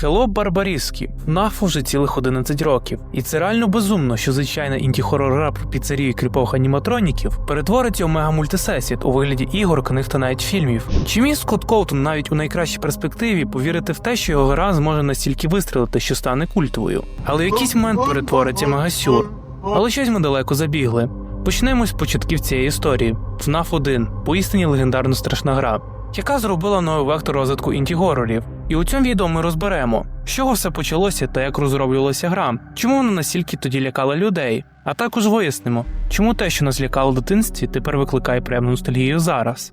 Хелло Барбаріски. ФНАФу вже цілих 11 років. І це реально безумно, що звичайна інті-хоррор гра про кріпових аніматроніків перетвориться у мега-мультисесвіт у вигляді ігор, книг та навіть фільмів. Чи міг Скотт Коутон навіть у найкращій перспективі повірити в те, що його гра зможе настільки вистрілити, що стане культовою. Але в якийсь момент перетвориться мегасюр. Але щось ми далеко забігли. Почнемо з початків цієї історії. FNAF 1 поістині легендарно страшна гра, яка зробила новий вектор розвитку інті-горорів. І у цьому відео ми розберемо, з чого все почалося та як розроблювалася гра, чому вона настільки тоді лякала людей, а також вияснимо, чому те, що нас лякало в дитинстві, тепер викликає приємну ностальгію зараз.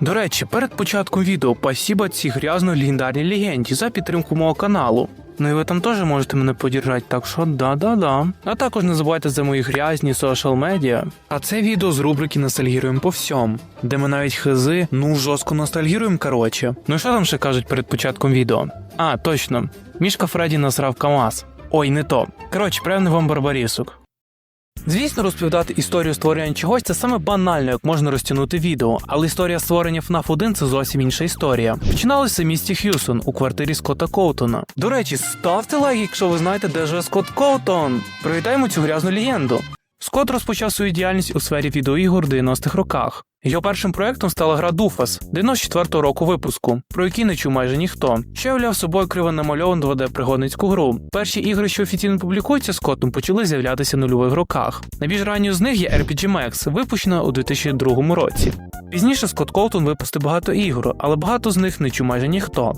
До речі, перед початком відео пасіба цій грязної легендарній легенді за підтримку мого каналу. Ну і ви там теж можете мене подіржати, так що да-да-да. А також не забувайте за мої грязні соціал медіа. А це відео з рубрики Ностальгіруємо по всьому, де ми навіть хизи, ну жорстко ностальгіруємо, коротше. Ну що там ще кажуть перед початком відео? А, точно, мішка Фредді насрав КамАЗ. Ой, не то. Коротше, певний вам барбарісок. Звісно, розповідати історію створення чогось це саме банально, як можна розтягнути відео, але історія створення FNAF 1 це зовсім інша історія. Починалося в місті Х'юсон у квартирі Скотта Коутона. До речі, ставте лайк, якщо ви знаєте, де живе Скотт Коутон. Привітаємо цю грязну легенду. Скотт розпочав свою діяльність у сфері відеоігор в 90-х роках. Його першим проектом стала гра Дуфас 94-го року випуску, про який не чув майже ніхто, що являв собою криво намальовану 2D пригодницьку гру. Перші ігри, що офіційно публікуються Скоттом, почали з'являтися в нульових роках. Найбільш ранньою з них є RPG Max, випущена у 2002 році. Пізніше Скотт Колтон випустив багато ігор, але багато з них не чув майже ніхто.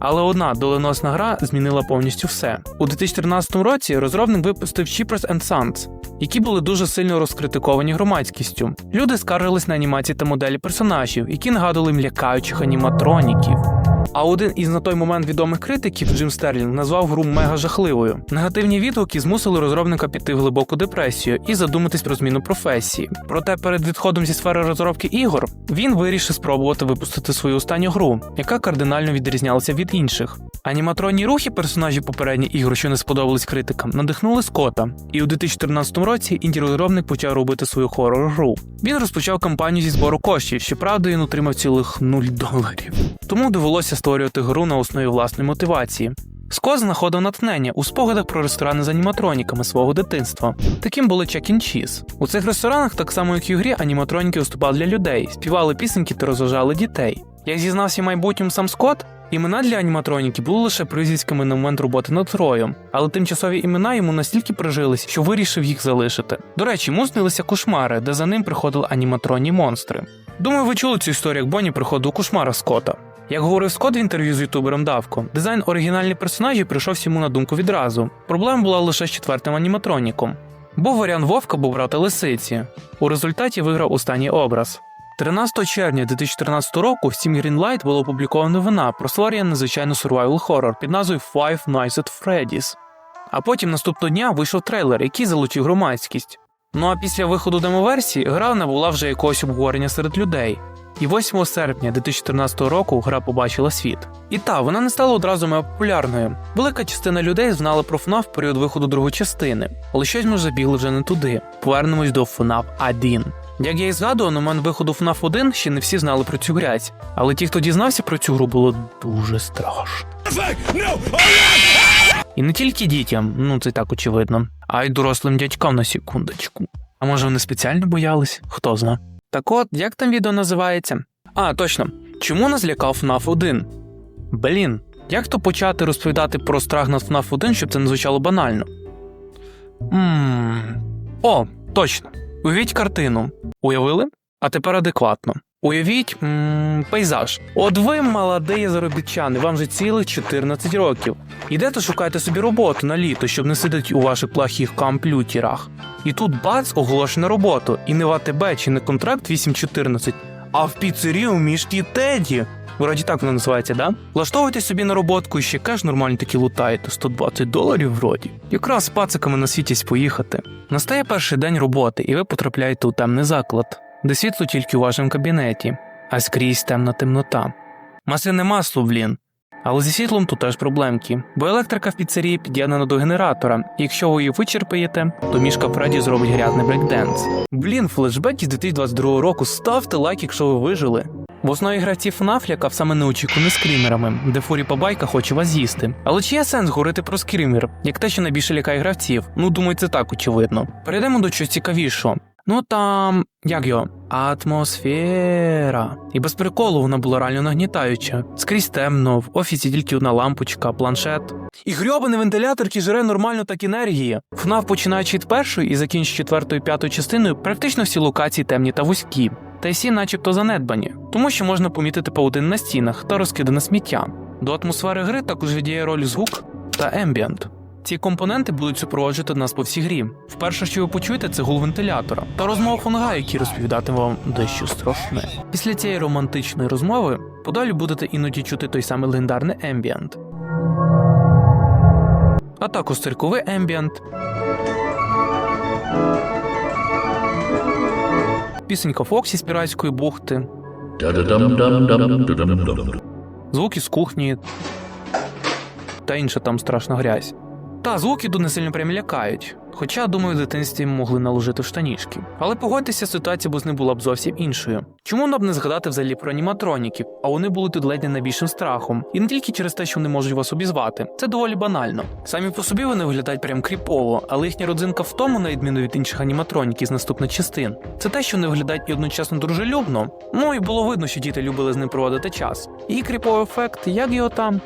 Але одна доленосна гра змінила повністю все. У 2013 році розробник випустив Cheapers and Sons, які були дуже сильно розкритиковані громадськістю. Люди скаржились на анімації та моделі персонажів, які нагадували млякаючих аніматроніків. А один із на той момент відомих критиків Джим Стерлінг назвав гру мега жахливою. Негативні відгуки змусили розробника піти в глибоку депресію і задуматись про зміну професії. Проте перед відходом зі сфери розробки ігор він вирішив спробувати випустити свою останню гру, яка кардинально відрізнялася від інших. Аніматронні рухи персонажів попередніх ігор, що не сподобались критикам, надихнули Скотта. І у 2014 році інді-розробник почав робити свою хорор-гру. Він розпочав кампанію зі збору коштів, щоправда, він отримав цілих 0 доларів. Тому довелося створювати гру на основі власної мотивації. Скот знаходив натхнення у спогадах про ресторани з аніматроніками свого дитинства. Таким були Check and Cheese. У цих ресторанах, так само як і в грі, аніматроніки виступали для людей, співали пісеньки та розважали дітей. Як зізнався майбутнім сам Скотт, імена для аніматроніки були лише прізвиськами на момент роботи над Троєм, але тимчасові імена йому настільки прижились, що вирішив їх залишити. До речі, йому снилися кошмари, де за ним приходили аніматронні монстри. Думаю, ви чули цю історію, як Бонні приходив у кошмара Скотта. Як говорив Скотт в інтерв'ю з ютубером Давко, дизайн оригінальних персонажів прийшовся йому на думку відразу. Проблема була лише з четвертим аніматроніком. Був варіант Вовка був брати лисиці. У результаті виграв останній образ. 13 червня 2014 року в Steam Greenlight було опублікована новина про створення надзвичайно survival horror під назвою Five Nights at Freddy's. А потім наступного дня вийшов трейлер, який залучив громадськість. Ну а після виходу демоверсії гра набула вже якогось обговорення серед людей. І 8 серпня 2014 року гра побачила світ. І та, вона не стала одразу мега популярною. Велика частина людей знала про FNAF в період виходу другої частини, але щось ми забігли вже не туди. Повернемось до FNAF 1. Як я і згадував, на момент виходу FNAF 1 ще не всі знали про цю грязь. Але ті, хто дізнався про цю гру, було дуже страшно. І не тільки дітям, ну це так очевидно, а й дорослим дядькам на секундочку. А може вони спеціально боялись? Хто зна. Так от, як там відео називається? А, точно. Чому нас лякав FNAF 1? Блін, як то почати розповідати про страх над FNAF 1, щоб це не звучало банально? Ммм. О, точно. Уявіть картину. Уявили? А тепер адекватно. Уявіть м- пейзаж. От ви молодий заробітчани, вам вже цілих 14 років. Ідете шукаєте собі роботу на літо, щоб не сидіти у ваших плохих комп'ютерах. І тут бац оголошена роботу. І не в АТБ чи не контракт 8.14, а в піцерію у мішті Теді. Вроді так воно називається, да? Влаштовуйте собі на роботку і ще кеш нормально такі лутаєте 120 доларів вроді. Якраз з пациками на світість поїхати. Настає перший день роботи, і ви потрапляєте у темний заклад, де світло тільки у вашому кабінеті, а скрізь темна темнота. Масляне масло, блін. Але зі світлом тут теж проблемки, бо електрика в піцерії під'єднана до генератора, якщо ви її вичерпаєте, то мішка Фредді зробить грязний брейкденс. Блін, флешбек із 2022 року, ставте лайк, якщо ви вижили. В основі гравців FNAF лякав саме неочікуваний скрімерами, де фурі бабайка хоче вас з'їсти. Але чи є сенс говорити про скрімер, як те, що найбільше лякає гравців? Ну думаю, це так очевидно. Перейдемо до чогось цікавішого. Ну там, як його? Атмосфера. І без приколу вона була реально нагнітаюча. Скрізь темно, в офісі тільки одна лампочка, планшет. І грьобаний вентилятор, який жере нормально так енергії. ФНАФ, починаючи від першої і закінчуючи четвертою п'ятою частиною, практично всі локації темні та вузькі. Та й всі начебто занедбані, тому що можна помітити паутин на стінах та розкидане сміття. До атмосфери гри також віддіє роль звук та ембієнт. Ці компоненти будуть супроводжувати нас по всій грі. Вперше, що ви почуєте, це гул вентилятора та розмова фонга, який розповідатиме вам дещо страшне. Після цієї романтичної розмови подалі будете іноді чути той самий легендарний ембієнт. А також цирковий ембієнт. Пісенька Фоксі з піратської бухти, звуки з кухні та інша там страшна грязь. Та звуки не сильно прям лякають. Хоча, думаю, в дитинстві могли наложити штанішки. Але погодьтеся, ситуація без них була б зовсім іншою. Чому нам не згадати взагалі про аніматроніків, а вони були тут ледь не найбільшим страхом. І не тільки через те, що вони можуть вас обізвати. Це доволі банально. Самі по собі вони виглядають прям кріпово, але їхня родзинка в тому, на відміну від інших аніматроніків з наступних частин, це те, що вони виглядають і одночасно дружелюбно. Ну і було видно, що діти любили з ним проводити час. І кріповий ефект, як його там.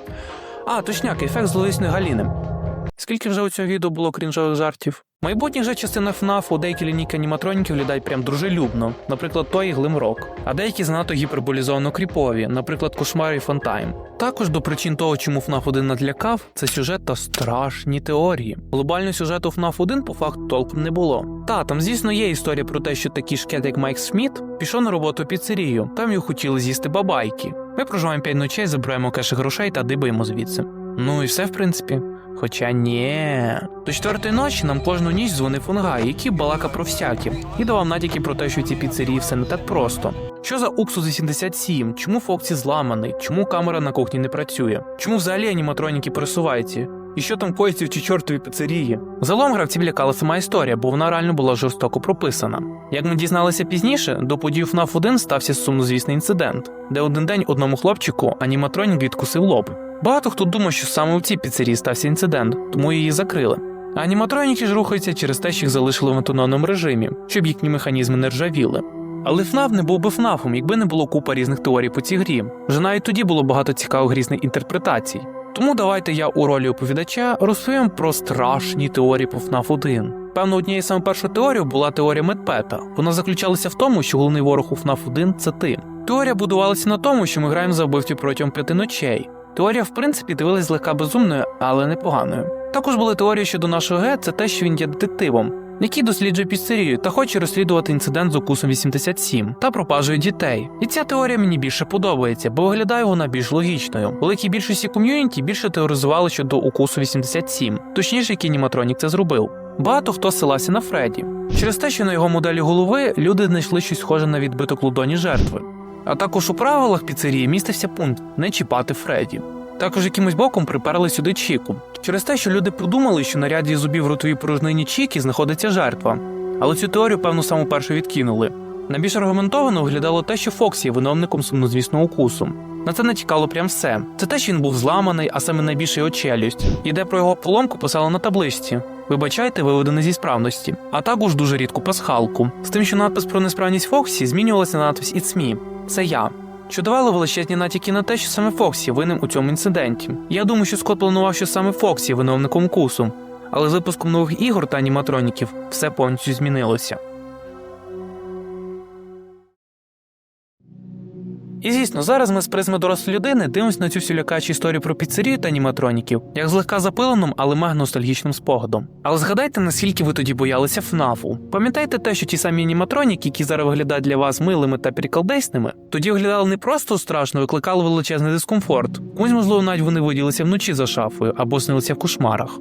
А, точняк, ефект зловісної Галіни. Скільки вже у цього відео було крінжових жартів? Майбутніх же частинах у деякі лінійки аніматроніків виглядають прям дружелюбно, наприклад, той Глимрок, а деякі занадто гіперболізовано кріпові, наприклад, Кошмар і Фантайм. Також до причин того, чому FNAF 1 надлякав, це сюжет та страшні теорії. Глобального сюжету FNAF 1 по факту толком не було. Та там, звісно, є історія про те, що такий шкет, як Майк Сміт, пішов на роботу в піцерію, там його хотіли з'їсти бабайки. Ми проживаємо 5 ночей, забираємо кеші грошей та дибаємо звідси. Ну і все, в принципі. Хоча ні. До четвертої ночі нам кожну ніч дзвонив Фунгай, який балака про всякі, і давав натяки про те, що в цій піцерії все не так просто. Що за Уксус 87? Чому Фоксі зламаний? Чому камера на кухні не працює? Чому взагалі аніматроніки пересуваються? І що там коїться чи чортовій піцерії? Загалом гравців лякала сама історія, бо вона реально була жорстоко прописана. Як ми дізналися пізніше, до подій FNAF 1 стався сумнозвісний інцидент, де один день одному хлопчику аніматронік відкусив лоб. Багато хто думав, що саме в цій піцерії стався інцидент, тому її закрили. Аніматроніки ж рухаються через те, що їх залишили в автономному режимі, щоб їхні механізми не ржавіли. Але FNAF не був би FNAF, якби не було купа різних теорій по цій грі. Вже навіть тоді було багато цікавих різних інтерпретацій. Тому давайте я у ролі оповідача розповім про страшні теорії по FNAF 1. Певно, однією з самих перших теорій була теорія Медпета. Вона заключалася в тому, що головний ворог у FNAF 1 – це ти. Теорія будувалася на тому, що ми граємо за вбивців протягом п'яти ночей. Теорія, в принципі, дивилась злегка безумною, але непоганою. Також були теорії щодо нашого Г, це те, що він є детективом, який досліджує піцерію та хоче розслідувати інцидент з укусом 87 та пропажею дітей. І ця теорія мені більше подобається, бо виглядає вона більш логічною. Великій більшості ком'юніті більше теоризували щодо укусу 87, точніше, який аніматронік це зробив. Багато хто ссилався на Фредді. Через те, що на його моделі голови люди знайшли щось схоже на відбиток лудоні жертви. А також у правилах піцерії містився пункт не чіпати Фредді. Також якимось боком приперли сюди Чіку, через те, що люди подумали, що на ряді зубів ротовій порожнині Чікі знаходиться жертва. Але цю теорію, певно, саму першу відкинули. Найбільш аргументовано виглядало те, що Фоксі є виновником сумнозвісного укусу. На це натякало прям все. Це те, що він був зламаний, а саме найбільше його челюсть. Іде про його поломку писали на табличці. Вибачайте, виведене зі справності, а також дуже рідку пасхалку. З тим, що надпис про несправність Фоксі змінювалася на надпис «It's me» – це я. Що давало величезні натяки на те, що саме Фоксі винен у цьому інциденті. Я думаю, що Скотт планував, що саме Фоксі виновником кусу, але з випуском нових ігор та аніматроніків все повністю змінилося. І звісно, зараз ми з призми дорослої людини дивимося на цю всю лякаючу історію про піцерію та аніматроніків, як злегка запиленим, але мега ностальгічним спогадом. Але згадайте, наскільки ви тоді боялися ФНАФу. Пам'ятаєте те, що ті самі аніматроніки, які зараз виглядають для вас милими та приколдесними, тоді виглядали не просто страшно, викликали величезний дискомфорт. Комусь, можливо, навіть вони виділися вночі за шафою або снилися в кошмарах.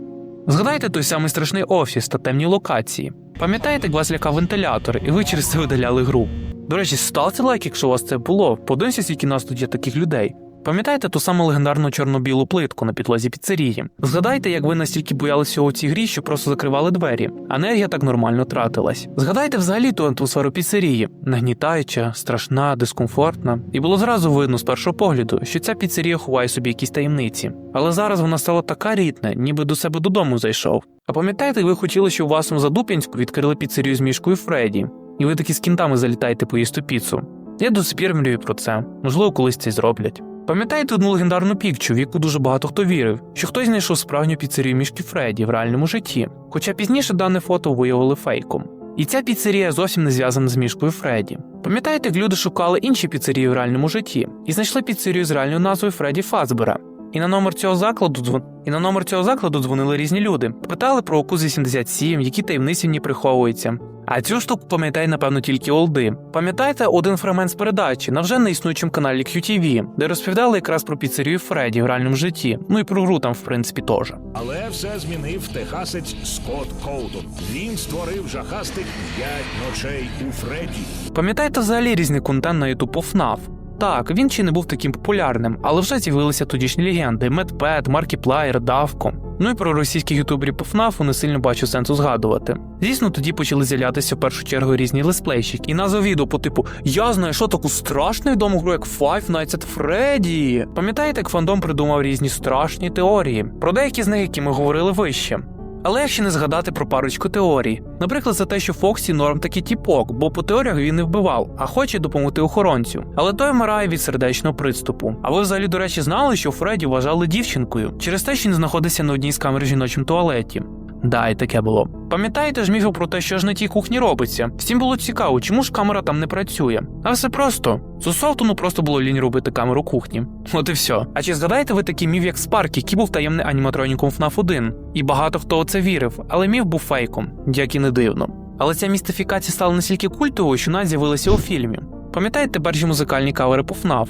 Згадайте той самий страшний офіс та темні локації. Пам'ятаєте, як вас лякав вентилятор, і ви через це видаляли гру. До речі, ставте лайк, якщо у вас це було. Подивимося, скільки нас тут є таких людей. Пам'ятаєте ту саму легендарну чорно-білу плитку на підлозі піцерії? Згадайте, як ви настільки боялися у цій грі, що просто закривали двері. Енергія так нормально тратилась. Згадайте взагалі ту атмосферу піцерії, нагнітаюча, страшна, дискомфортна. І було зразу видно з першого погляду, що ця піцерія ховає собі якісь таємниці. Але зараз вона стала така рідна, ніби до себе додому зайшов. А пам'ятаєте, ви хотіли, що у вашому Задуп'янську відкрили піцерію з мішкою Фредді, і ви такі з кінтами залітаєте поїсти піцу. Я до сих мрію про це. Можливо, колись це зроблять. Пам'ятаєте одну легендарну пікчу, в яку дуже багато хто вірив, що хтось знайшов справжню піцерію мішки Фредді в реальному житті, хоча пізніше дане фото виявили фейком. І ця піцерія зовсім не зв'язана з мішкою Фредді. Пам'ятаєте, як люди шукали інші піцерії в реальному житті і знайшли піцерію з реальною назвою Фредді Фазбера. І на номер цього закладу дзвон... і на номер цього закладу дзвонили різні люди, питали про укус 87, які таємниці в ній приховуються. А цю штуку пам'ятає, напевно, тільки олди. Пам'ятаєте один фрагмент з передачі на вже неіснуючому каналі QTV, де розповідали якраз про піцерію Фредді в реальному житті, ну і про гру там, в принципі, теж. Але все змінив техасець Скотт Коутон. Він створив жахастик «П'ять ночей у Фредді. Пам'ятаєте взагалі різний контент на YouTube по FNAF? Так, він ще не був таким популярним, але вже з'явилися тодішні легенди: Медпет, Маркіплаєр, Давко. Ну і про російських ютуберів по FNAF не сильно бачу сенсу згадувати. Звісно, тоді почали з'являтися в першу чергу різні лесплейщики, і назва відео по типу Я знайшов таку страшну відому гру, як Five Nights at Freddy. Пам'ятаєте, як фандом придумав різні страшні теорії? Про деякі з них, які ми говорили вище. Але якщо не згадати про парочку теорій. Наприклад, за те, що Фоксі норм такий тіпок, бо по теоріях він не вбивав, а хоче допомогти охоронцю. Але той вмирає від сердечного приступу. А ви взагалі, до речі, знали, що Фредді вважали дівчинкою через те, що він знаходиться на одній з камер в жіночому туалеті. Да, і таке було. Пам'ятаєте ж міфи про те, що ж на тій кухні робиться? Всім було цікаво, чому ж камера там не працює. А все просто. Зусовтону просто було лінь робити камеру кухні. От і все. А чи згадаєте ви такий міф, як Спарк, який був таємним аніматроніком FNAF 1? І багато хто у це вірив, але міф був фейком, як і не дивно. Але ця містифікація стала настільки культовою, що навіть з'явилася у фільмі. Пам'ятаєте перші музикальні кавери по FNAF?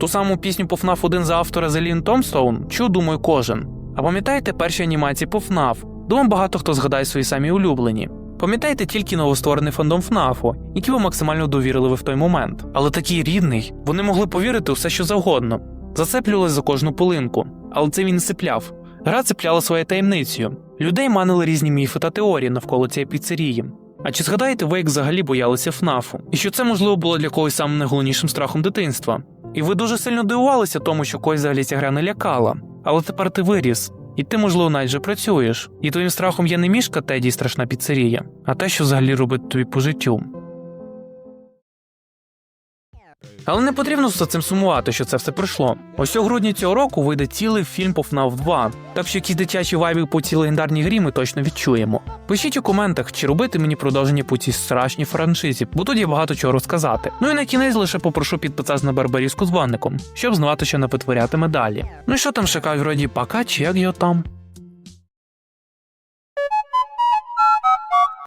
Ту саму пісню по FNAF 1 за автора Зелін Томстоун чув, думаю, кожен. А пам'ятаєте перші анімації по FNAF? Думаю, багато хто згадає свої самі улюблені. Пам'ятаєте тільки новостворений фандом ФНАФу, який ви максимально довірили в той момент. Але такий рідний, вони могли повірити у все, що завгодно. Зацеплювались за кожну пилинку, але це він не цепляв. Гра цепляла своєю таємницею. Людей манили різні міфи та теорії навколо цієї піцерії. А чи згадаєте ви, як взагалі боялися ФНАФу? І що це можливо було для когось самим найголовнішим страхом дитинства? І ви дуже сильно дивувалися тому, що когось взагалі ця гра не лякала. Але тепер ти виріс, і ти, можливо, навіть вже працюєш. І твоїм страхом є не мішка Теді і страшна піцерія, а те, що взагалі робить тобі по життю. Але не потрібно за цим сумувати, що це все пройшло. Ось у грудні цього року вийде цілий фільм по FNAF 2, так що якісь дитячі вайби по цій легендарній грі ми точно відчуємо. Пишіть у коментах, чи робити мені продовження по цій страшній франшизі, бо тут є багато чого розказати. Ну і на кінець лише попрошу підписатися на барбаріску з ванником, щоб знати, що не витворятиме далі. Ну і що там шукають вроді пака, чи як його там?